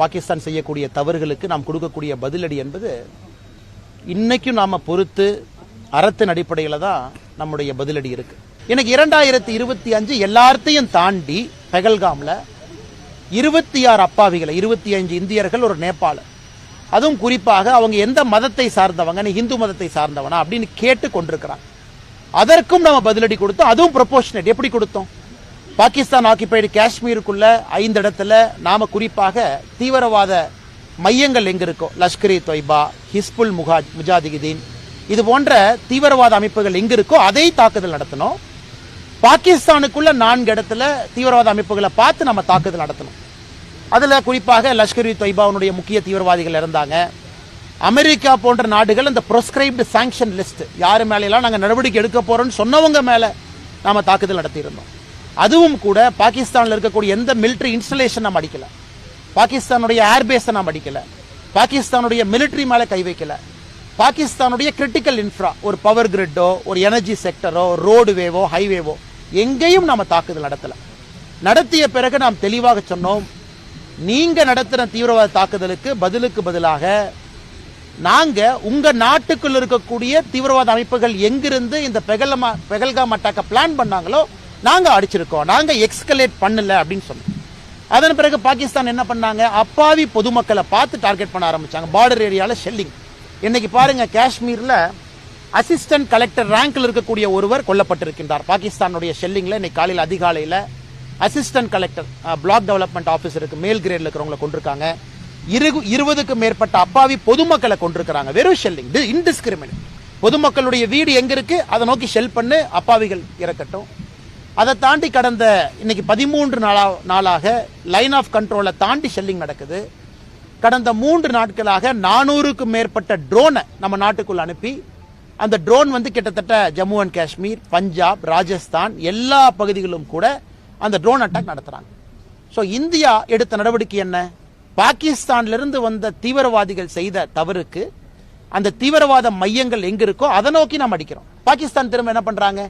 பாகிஸ்தான் செய்யக்கூடிய தவறுகளுக்கு நாம் கொடுக்கக்கூடிய பதிலடி என்பது இன்னைக்கும் நாம் பொறுத்து அறத்தின் அடிப்படையில் தான் நம்முடைய பதிலடி இருக்கு. எனக்கு இரண்டாயிரத்தி இருபத்தி அஞ்சு எல்லாத்தையும் தாண்டி பெகல்காம்ல இருபத்தி ஆறு அப்பாவிகளை இருபத்தி அஞ்சு இந்தியர்கள் ஒரு நேபாள. அதுவும் குறிப்பாக அவங்க எந்த மதத்தை சார்ந்தவங்க நீ இந்து மதத்தை சார்ந்தவனா அப்படின்னு கேட்டு கொண்டிருக்கிறான். அதற்கும் நம்ம பதிலடி கொடுத்தோம் அதுவும் ப்ரொபோஷனட் எப்படி கொடுத்தோம்? பாகிஸ்தான் ஆக்கிபைடு காஷ்மீருக்குள்ள ஐந்து இடத்துல நாம குறிப்பாக தீவிரவாத மையங்கள் எங்க இருக்கோ லஷ்கர் இ தொய்பா ஹிஸ்புல் முகாஜ் முஜாதிகிதீன் இது போன்ற தீவிரவாத அமைப்புகள் எங்க இருக்கோ அதை தாக்குதல் நடத்தணும். பாகிஸ்தானுக்குள்ள நான்கு இடத்துல தீவிரவாத அமைப்புகளை பார்த்து நம்ம தாக்குதல் நடத்தணும். அதில் குறிப்பாக லஷ்கர் இ தொய்பாவுடைய முக்கிய தீவிரவாதிகள் இருந்தாங்க. அமெரிக்கா போன்ற நாடுகள் அந்த ப்ரொஸ்கிரைப்டு சாங்ஷன் லிஸ்ட் யார் மேலெல்லாம் நாங்கள் நடவடிக்கை எடுக்க போகிறோம்னு சொன்னவங்க மேலே நாம் தாக்குதல் நடத்தியிருந்தோம். அதுவும் கூட பாகிஸ்தானில் இருக்கக்கூடிய எந்த மிலிட்டரி இன்ஸ்டலேஷன் நாம் அடிக்கல. பாகிஸ்தானுடைய ஏர்பேஸை நாம் அடிக்கல. பாகிஸ்தானுடைய மிலிட்ரி மேலே கை வைக்கல. பாகிஸ்தானுடைய கிரிட்டிக்கல் இன்ஃப்ரா ஒரு பவர் கிரிட்டோ ஒரு எனர்ஜி செக்டரோ ரோடுவேவோ ஹைவேவோ எங்கேயும் நாம் தாக்குதல் நடத்தல. நடத்திய பிறகு நாம் தெளிவாக சொன்னோம் நீங்க நடத்தின தீவிரவாத தாக்குதலுக்கு பதிலுக்கு பதிலாக நாங்க உங்க நாட்டுக்குள் இருக்கக்கூடிய தீவிரவாத அமைப்புகள் எங்கிருந்து இந்த பெகலமா பெகல்காம் அட்டாக்க பிளான் பண்ணாங்களோ நாங்கள் அடிச்சிருக்கோம். நாங்கள் எக்ஸ்கலேட் பண்ணல அப்படின்னு சொன்னோம். அதன் பிறகு பாகிஸ்தான் என்ன பண்ணாங்க? அப்பாவி பொதுமக்களை பார்த்து டார்கெட் பண்ண ஆரம்பிச்சாங்க. பார்டர் ஏரியாவில் ஷெல்லிங் இன்னைக்கு பாருங்க காஷ்மீரில் அசிஸ்டன்ட் கலெக்டர் ரேங்கில் இருக்கக்கூடிய ஒருவர் கொல்லப்பட்டிருக்கின்றார். பாகிஸ்தானுடைய ஷெல்லிங்கில் இன்னைக்கு காலையில் அதிகாலையில் அசிஸ்டன்ட் கலெக்டர் பிளாக் டெவலப்மெண்ட் ஆஃபீஸருக்கு மேல் கிரேட்ல இருக்கிறவங்களை கொண்டிருக்காங்க. இரு இருபதுக்கு மேற்பட்ட அப்பாவி பொதுமக்களை கொண்டிருக்கிறாங்க. வெறும் ஷெல்லிங் இன்டிஸ்கிரிமினேட் பொதுமக்களுடைய வீடு எங்க இருக்கு? அதை நோக்கி ஷெல் பண்ணு அப்பாவிகள் இறக்கட்டும். அதை தாண்டி கடந்த இன்னைக்கு பதிமூன்று நாளா நாளாக லைன் ஆஃப் கண்ட்ரோலை தாண்டி ஷெல்லிங் நடக்குது. கடந்த மூன்று நாட்களாக நானூறுக்கும் மேற்பட்ட ட்ரோனை நம்ம நாட்டுக்குள் அனுப்பி அந்த ட்ரோன் வந்து கிட்டத்தட்ட ஜம்மு அண்ட் காஷ்மீர் பஞ்சாப் ராஜஸ்தான் எல்லா பகுதிகளும் கூட அந்த ட்ரோன் அட்டாக் நடத்துறாங்க. ஸோ இந்தியா எடுத்த நடவடிக்கை என்ன? பாகிஸ்தான்லேருந்து வந்த தீவிரவாதிகள் செய்த தவறுக்கு அந்த தீவிரவாத மையங்கள் எங்க இருக்கோ அதை நோக்கி நாம் அடிக்கிறோம். பாகிஸ்தான் திரும்ப என்ன பண்றாங்க?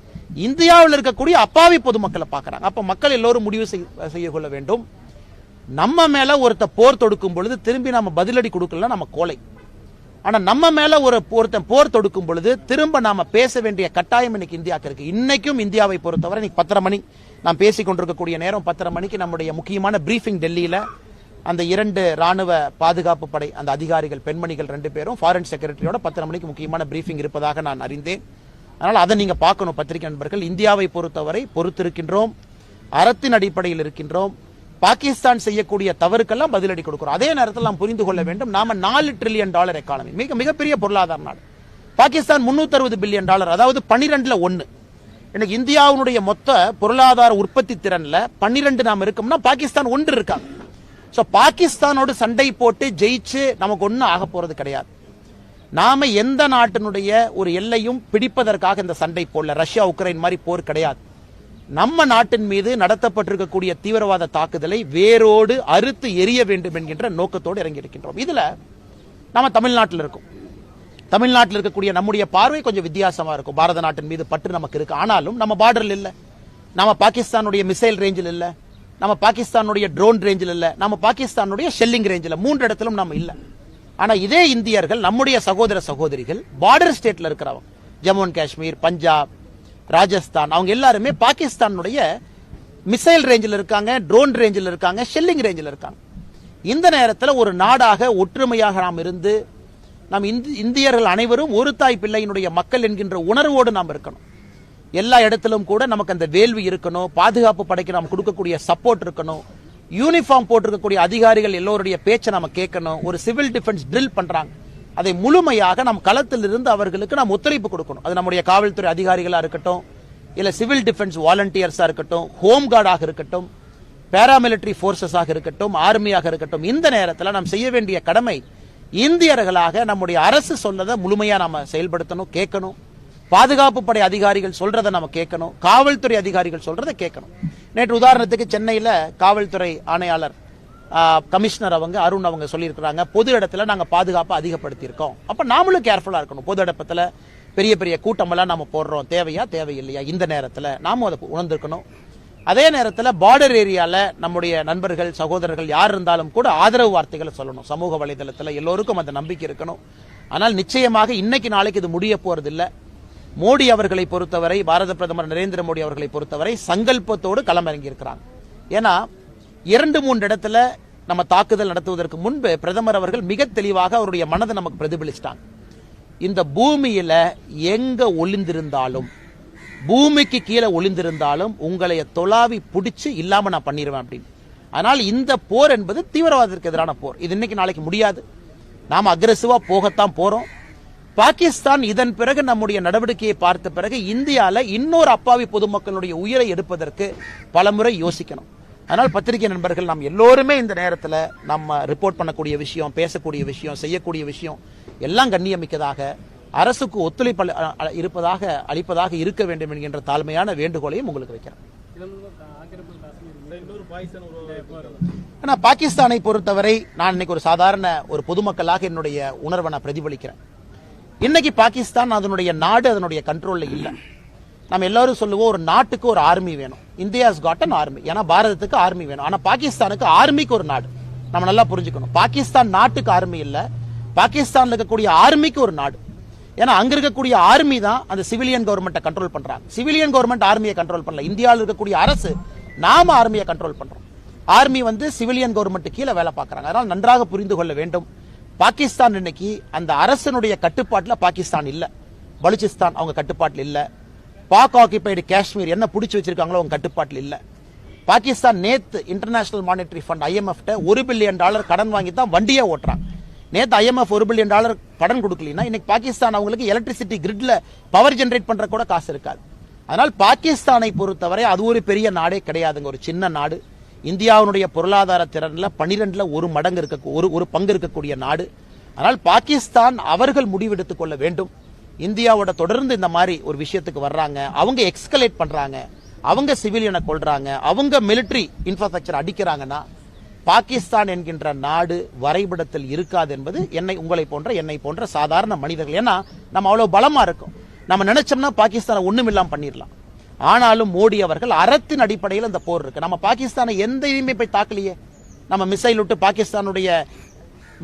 இந்தியாவில் இருக்கக்கூடிய அப்பாவி பொதுமக்களை பார்க்கறாங்க. அப்போ மக்கள் எல்லோரும் முடிவு செய்ய கொள்ள வேண்டும். நம்ம மேலே ஒருத்த போர் தொடுக்கும் பொழுது திரும்பி நம்ம பதிலடி கொடுக்கல நம்ம கோலை ஆனால் நம்ம மேலே ஒரு ஒருத்தன் போர் தொடுக்கும் பொழுது திரும்ப நாம பேச வேண்டிய கட்டாயம் இன்னைக்கு இந்தியாவுக்கு இருக்குது இன்னைக்கும் இந்தியாவை பொறுத்தவரை இன்னைக்கு பத்தரை மணி. நாம் பேசி கொண்டிருக்கக்கூடிய நேரம் பத்தரை மணிக்கு நம்முடைய முக்கியமான பிரீஃபிங் டெல்லியில அந்த இரண்டு ராணுவ பாதுகாப்பு படை அந்த அதிகாரிகள் பெண்மணிகள் ரெண்டு பேரும் ஃபாரின் செக்ரட்டரியோட பத்தரை மணிக்கு முக்கியமான பிரீஃபிங் இருப்பதாக நான் அறிந்தேன். அதனால் அதை நீங்கள் பார்க்கணும் பத்திரிகை நண்பர்கள். இந்தியாவை பொறுத்தவரை பொறுத்திருக்கின்றோம். அறத்தின் அடிப்படையில் இருக்கின்றோம். பாகிஸ்தான் செய்யக்கூடிய தவறுக்கெல்லாம் பதிலடி கொடுக்கிறோம். அதே நேரத்தில் நாம் புரிந்து கொள்ள வேண்டும் நாம நாலு ட்ரில்லியன் டாலர் எக்கானமி மிக மிகப்பெரிய பொருளாதார நாடு. பாகிஸ்தான் 360 பில்லியன் டாலர் அதாவது பன்னிரெண்டுல ஒன்னு எனக்கு இந்தியாவுடைய மொத்த பொருளாதார உற்பத்தி திறன்ல பன்னிரெண்டு நாம் இருக்கோம்னா பாகிஸ்தான் ஒன்று இருக்காங்க ஸோ பாகிஸ்தானோடு சண்டை போட்டு ஜெயிச்சு நமக்கு ஒன்றும் ஆக போறது கிடையாது. நாம எந்த நாட்டினுடைய ஒரு எல்லையும் பிடிப்பதற்காக இந்த சண்டை போடல. ரஷ்யா உக்ரைன் மாதிரி போர் கிடையாது. நம்ம நாட்டின் மீது நடத்தப்பட்டிருக்கக்கூடிய தீவிரவாத தாக்குதலை வேரோடு அறுத்து எரிய வேண்டும் என்கின்ற நோக்கத்தோடு இறங்கி இருக்கின்றோம் இதுல நம்ம தமிழ்நாட்டில் இருக்கோம். தமிழ்நாட்டில் இருக்கக்கூடிய நம்முடைய பார்வை கொஞ்சம் வித்தியாசமா இருக்கும். பாரத நாட்டின் மீது பற்று நமக்கு இருக்கு. ஆனாலும் நம்ம பார்டர்ல இல்ல. நம்ம பாகிஸ்தானுடைய மிசைல் ரேஞ்சில் இல்ல. நம்ம பாகிஸ்தானுடைய ட்ரோன் ரேஞ்சில் இல்ல. நம்ம பாகிஸ்தானுடைய ஷெல்லிங் ரேஞ்சில் மூன்று இடத்திலும் நம்ம இல்லை. ஆனா இதே இந்தியர்கள் நம்முடைய சகோதர சகோதரிகள் பார்டர் ஸ்டேட்ல இருக்கிறவங்க ஜம்மு அண்ட் காஷ்மீர் பஞ்சாப் ராஜஸ்தான் அவங்க எல்லாருமே பாகிஸ்தானுடைய மிசைல் ரேஞ்சில் இருக்காங்க ட்ரோன் ரேஞ்சில் இருக்காங்க ஷெல்லிங் ரேஞ்சில் இருக்காங்க. இந்த நேரத்தில் ஒரு நாடாக ஒற்றுமையாக நாம் இருந்து நாம் இந்தியர்கள் அனைவரும் ஒரு தாய் பிள்ளையினுடைய மக்கள் என்கின்ற உணர்வோடு நாம் இருக்கணும். எல்லா இடத்திலும் கூட நமக்கு அந்த வேள்வி இருக்கணும் பாதுகாப்பு படைக்கு நாம் கொடுக்கக்கூடிய சப்போர்ட் இருக்கணும். யூனிஃபார்ம் போட்டிருக்கக்கூடிய அதிகாரிகள் எல்லோருடைய பேச்சை நம்ம கேட்கணும். ஒரு சிவில் டிஃபென்ஸ் ட்ரில் பண்றாங்க. அதை முழுமையாக நம் களத்தில் இருந்து அவர்களுக்கு நாம் ஒத்துழைப்பு கொடுக்கணும். அது நம்முடைய காவல்துறை அதிகாரிகளாக இருக்கட்டும் இல்லை சிவில் டிஃபென்ஸ் வாலண்டியர்ஸாக இருக்கட்டும் ஹோம் கார்டாக இருக்கட்டும் பேராமிலிட்டரி ஃபோர்ஸஸாக இருக்கட்டும் ஆர்மியாக இருக்கட்டும் இந்த நேரத்தில் நாம் செய்ய வேண்டிய கடமை இந்தியர்களாக நம்முடைய அரசு சொல்லதை முழுமையாக நம்ம செயல்படுத்தணும் கேட்கணும். பாதுகாப்பு படை அதிகாரிகள் சொல்றதை நம்ம கேட்கணும். காவல்துறை அதிகாரிகள் சொல்றதை கேட்கணும். நேற்று உதாரணத்துக்கு சென்னையில் காவல்துறை ஆணையாளர் கமிஷனர் அவங்க அருண் அவங்க சொல்லியிருக்கிறாங்க. பொது இடத்துல நாங்கள் பாதுகாப்பை அதிகப்படுத்தியிருக்கோம். அப்போ நாமளும் கேர்ஃபுல்லாக இருக்கணும். பொது இடத்துல பெரிய பெரிய கூட்டமெல்லாம் நம்ம போடுறோம். தேவையா தேவையில்லையா? இந்த நேரத்தில் நாமும் அதை உணர்ந்திருக்கணும். அதே நேரத்தில் பார்டர் ஏரியாவில் நம்முடைய நண்பர்கள் சகோதரர்கள் யார் இருந்தாலும் கூட ஆதரவு வார்த்தைகளை சொல்லணும். சமூக வலைதளத்தில் எல்லோருக்கும் அந்த நம்பிக்கை இருக்கணும். ஆனால் நிச்சயமாக இன்னைக்கு நாளைக்கு இது முடிய போறதில்ல. மோடி அவர்களை பொறுத்தவரை பாரத பிரதமர் நரேந்திர மோடி அவர்களை பொறுத்தவரை சங்கல்பத்தோடு களமிறங்கி இருக்கிறாங்க ஏன்னா இரண்டு மூன்று இடத்துல நம்ம தாக்குதல் நடத்துவதற்கு முன்பு பிரதமர் அவர்கள் மிக தெளிவாக அவருடைய மனதை நமக்கு பிரதிபலிச்சிட்டாங்க. இந்த பூமியில எங்க ஒளிந்திருந்தாலும் பூமிக்கு கீழே ஒளிந்திருந்தாலும் உங்களைய தொலாவி பிடிச்சு இல்லாம நான் பண்ணிடுவேன் அப்படின்னு. அதனால் இந்த போர் என்பது தீவிரவாதத்திற்கு எதிரான போர். இது இன்னைக்கு நாளைக்கு முடியாது. நாம அக்ரெசிவா போகத்தான் போறோம். பாகிஸ்தான் இதன் பிறகு நம்முடைய நடவடிக்கையை பார்த்த பிறகு இந்தியால இன்னொரு அப்பாவி பொதுமக்களுடைய உயிரை எடுப்பதற்கு பலமுறை யோசிக்கணும். அதனால் பத்திரிகை நண்பர்கள் நாம் எல்லோருமே இந்த நேரத்தில் நம்ம ரிப்போர்ட் பண்ணக்கூடிய விஷயம் பேசக்கூடிய விஷயம் செய்யக்கூடிய விஷயம் எல்லாம் கண்ணியமிக்கதாக அரசுக்கு ஒத்துழைப்பு இருப்பதாக அளிப்பதாக இருக்க வேண்டும் என்கின்ற தாழ்மையான வேண்டுகோளையும் உங்களுக்கு வைக்கிறேன். ஆனா பாகிஸ்தானை பொறுத்தவரை நான் இன்னைக்கு ஒரு சாதாரண ஒரு பொதுமக்களாக என்னுடைய உணர்வை நான் பிரதிபலிக்கிறேன். இன்னைக்கு பாகிஸ்தான் அதனுடைய நாடு அதனுடைய கண்ட்ரோல்ல இல்லை. நம்ம எல்லாரும் சொல்லுவோம் ஒரு நாட்டுக்கு ஒரு ஆர்மி வேணும். இந்தியாஸ் காட் அன் ஆர்மி ஏன்னா பாரதத்துக்கு ஆர்மி வேணும். ஆனா பாகிஸ்தானுக்கு ஆர்மிக்கு ஒரு நாடு. நம்ம நல்லா புரிஞ்சுக்கணும். பாகிஸ்தான் நாட்டுக்கு ஆர்மி இல்லை. பாகிஸ்தான்ல இருக்கக்கூடிய ஆர்மிக்கு ஒரு நாடு. ஏன்னா அங்க இருக்கக்கூடிய ஆர்மி தான் அந்த சிவிலியன் கவர்மெண்ட்டை கண்ட்ரோல் பண்றாங்க. சிவிலியன் கவர்மெண்ட் ஆர்மியை கண்ட்ரோல் பண்ணல. இந்தியாவில் இருக்கக்கூடிய அரசு நாம ஆர்மியை கண்ட்ரோல் பண்றோம். ஆர்மி வந்து சிவிலியன் கவர்மெண்ட் கீழே வேலை பார்க்கறாங்க. அதனால நன்றாக புரிந்து கொள்ள வேண்டும். பாகிஸ்தான் இன்னைக்கு அந்த அரசனுடைய கட்டுப்பாட்டில் பாகிஸ்தான் இல்லை. பலுச்சிஸ்தான் அவங்க கட்டுப்பாட்டில் இல்லை. பாக் ஆக்கிபைடு காஷ்மீர் என்ன பிடிச்சி வச்சிருக்காங்களோ அவங்க கட்டுப்பாட்டில் இல்லை. பாகிஸ்தான் நேத்து இன்டர்நேஷனல் மானிட்டரி ஃபண்ட் IMF ஒரு பில்லியன் டாலர் கடன் வாங்கி தான் வண்டியே ஓட்டுறாங்க நேற்று ஐஎம்எஃப் ஒரு பில்லியன் டாலர் கடன் கொடுக்கலனா இன்னைக்கு பாகிஸ்தான் அவங்களுக்கு எலக்ட்ரிசிட்டி கிரிட்ல பவர் ஜென்ரேட் பண்ற கூட காசு இருக்காது. அதனால் பாகிஸ்தானை பொறுத்தவரை அது ஒரு பெரிய நாடே கிடையாதுங்க. ஒரு சின்ன நாடு. இந்தியாவினுடைய பொருளாதார திறனில் பன்னிரெண்டில் ஒரு மடங்கு இருக்க ஒரு ஒரு பங்கு இருக்கக்கூடிய நாடு. ஆனால் பாகிஸ்தான் அவர்கள் முடிவெடுத்துக் கொள்ள வேண்டும். இந்தியாவோட தொடர்ந்து இந்த மாதிரி ஒரு விஷயத்துக்கு வர்றாங்க. அவங்க எக்ஸ்கலேட் பண்ணுறாங்க அவங்க சிவிலியனை கொள்றாங்க. அவங்க மிலிட்டரி இன்ஃப்ராஸ்ட்ரக்சர் அடிக்கிறாங்கன்னா பாகிஸ்தான் என்கின்ற நாடு வரைபடத்தில் இருக்காது என்பது என்னை உங்களை போன்ற என்னை போன்ற சாதாரண மனிதர்கள். ஏன்னா நம்ம அவ்வளோ பலமாக இருக்கும். நம்ம நினைச்சோம்னா பாகிஸ்தானை ஒண்ணுமில்லாம பண்ணிடலாம். ஆனாலும் மோடி அவர்கள் அறத்தின் அடிப்படையில் இந்த போர் இருக்கு. நம்ம பாகிஸ்தானை எந்த இதுவுமே போய் தாக்கலையே? நம்ம மிசைல் விட்டு பாகிஸ்தானுடைய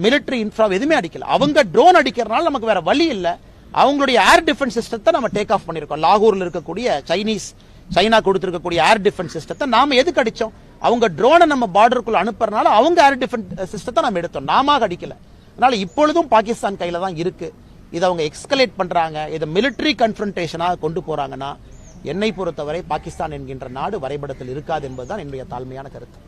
மிலிட்டரி இன்ஃப்ரா எதுவுமே அடிக்கல. அவங்க ட்ரோன் அடிக்கிறதுனால நமக்கு வேற வழி இல்லை. அவங்களுடைய ஏர் டிஃபென்ஸ் சிஸ்டத்தை நம்ம டேக் ஆஃப் பண்ணிருக்கோம். லாகூர்ல இருக்கக்கூடிய சைனீஸ் சைனா கொடுத்திருக்கக்கூடிய ஏர் டிஃபென்ஸ் சிஸ்டத்தை நாம எதுக்கு அடிச்சோம்? அவங்க ட்ரோனை நம்ம பார்டருக்குள்ள அனுப்புறதுனால அவங்க ஏர் டிஃபென்ஸ் சிஸ்டத்தை நம்ம எடுத்தோம். நாம அடிக்கல. அதனால இப்பொழுதும் பாகிஸ்தான் கையில தான் இருக்கு. இதை அவங்க எக்ஸ்கலேட் பண்றாங்க. இதை மிலிட்டரி கன்ஃபரன்டேஷனாக கொண்டு போறாங்கன்னா என்னை பொறுத்தவரை பாகிஸ்தான் என்கின்ற நாடு வரைபடத்தில் இருக்காது என்பதுதான் என்னுடைய தாழ்மையான கருத்து.